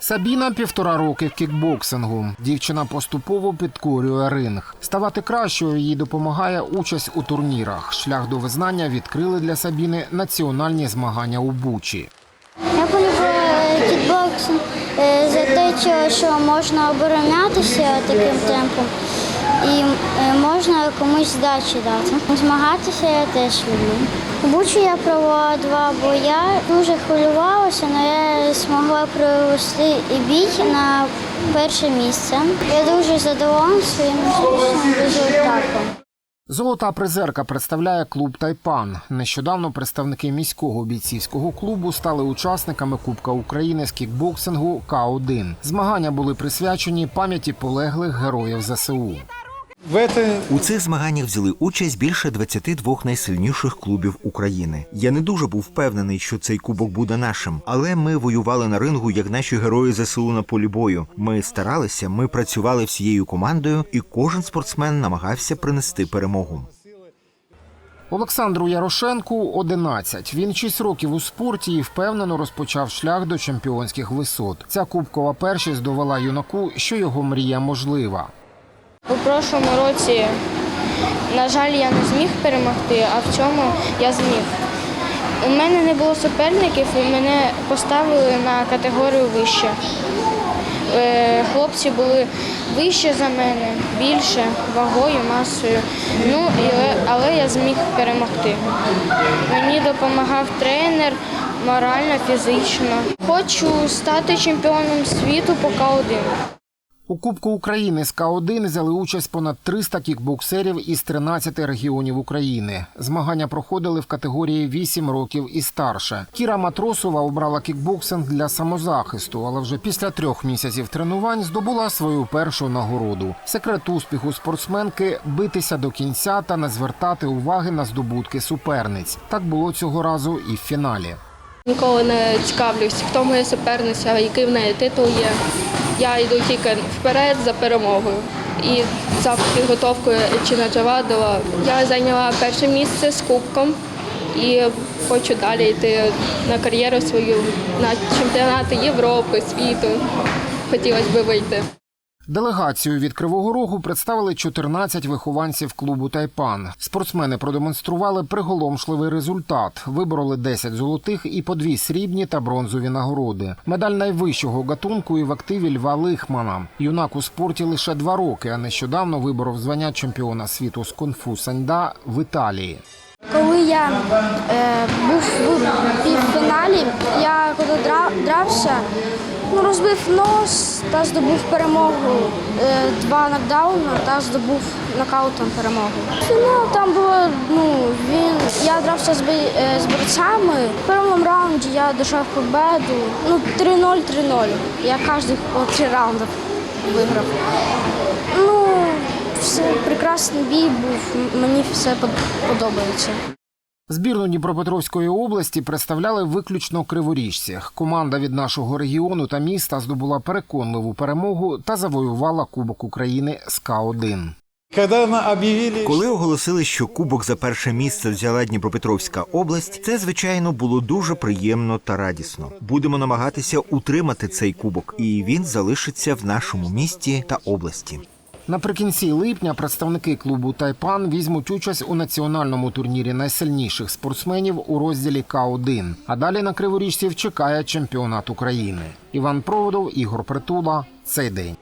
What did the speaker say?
Сабіна півтора роки кікбоксингу. Дівчина поступово підкорює ринг. Ставати кращою їй допомагає участь у турнірах. Шлях до визнання відкрили для Сабіни національні змагання у Бучі. Я полюбила кікбоксинг е, за те, що можна оборонятися таким темпом і е, можна комусь здачі дати. Змагатися я теж люблю. У Бучі я провела два боя. Дуже хвилювалася, але я змогла привести і бій на перше місце. Я дуже задоволена своїм успішним результатом. Золота призерка представляє клуб Тайпан. Нещодавно представники міського бійцівського клубу стали учасниками Кубка України з кікбоксингу К1. Змагання були присвячені пам'яті полеглих героїв ЗСУ. У цих змаганнях взяли участь більше 22 найсильніших клубів України. Я не дуже був впевнений, що цей кубок буде нашим, але ми воювали на рингу як наші герої ЗСУ на полі бою. Ми старалися, ми працювали всією командою, і кожен спортсмен намагався принести перемогу. Олександру Ярошенку 11. Він 6 років у спорті і впевнено розпочав шлях до чемпіонських висот. Ця кубкова першість довела юнаку, що його мрія можлива. У прошлому році, на жаль, я не зміг перемогти, а в цьому я зміг. У мене не було суперників, і мене поставили на категорію вище. Е, Хлопці були вище за мене, більше вагою, масою. Ну, але я зміг перемогти. Мені допомагав тренер морально, фізично. Хочу стати чемпіоном світу по К1. У Кубку України з К1 взяли участь понад 300 кікбоксерів із 13 регіонів України. Змагання проходили в категорії 8 років і старше. Кіра Матросова обрала кікбоксинг для самозахисту, але вже після трьох місяців тренувань здобула свою першу нагороду. Секрет успіху спортсменки битися до кінця та не звертати уваги на здобутки суперниць. Так було цього разу і в фіналі. Ніколи не цікавлюсь, хто моя суперниця, який в неї титул є. Я йду тільки вперед за перемогою. І за підготовкою Чіна Джавадова я зайняла перше місце з кубком і хочу далі йти на кар'єру свою на чемпіонати Європи, світу. Хотілося б вийти. Делегацію від Кривого Рогу представили 14 вихованців клубу Тайпан. Спортсмени продемонстрували приголомшливий результат. Вибороли 10 золотих і по дві срібні та бронзові нагороди. Медаль найвищого гатунку і в активі Льва Лихмана. Юнак у спорті лише два роки, а нещодавно виборов звання чемпіона світу з кунг-фу саньда в Італії. Коли я е, був в півфіналі, я коли дра- дрався, ну, розбив нос та здобув перемогу. Е, два нокдауна та здобув нокаутом перемогу. Фінал там було, ну, він, я дрався з, е, з борцями. В першому раунді я дійшов победу. Ну, 3-0, 3-0. Я кожен по три раунди виграв. Ну, все, прекрасний бій був, мені все подобається. Збірну Дніпропетровської області представляли виключно криворіжці. Команда від нашого регіону та міста здобула переконливу перемогу та завоювала Кубок України з К1. когда Коли оголосили, що кубок за перше місце взяла Дніпропетровська область, це звичайно було дуже приємно та радісно. Будемо намагатися утримати цей кубок, і він залишиться в нашому місті та області. Наприкінці липня представники клубу Тайпан візьмуть участь у національному турнірі найсильніших спортсменів у розділі К1. А далі на криворіжців чекає чемпіонат України. Іван Проводов, Ігор Притула. Цей день.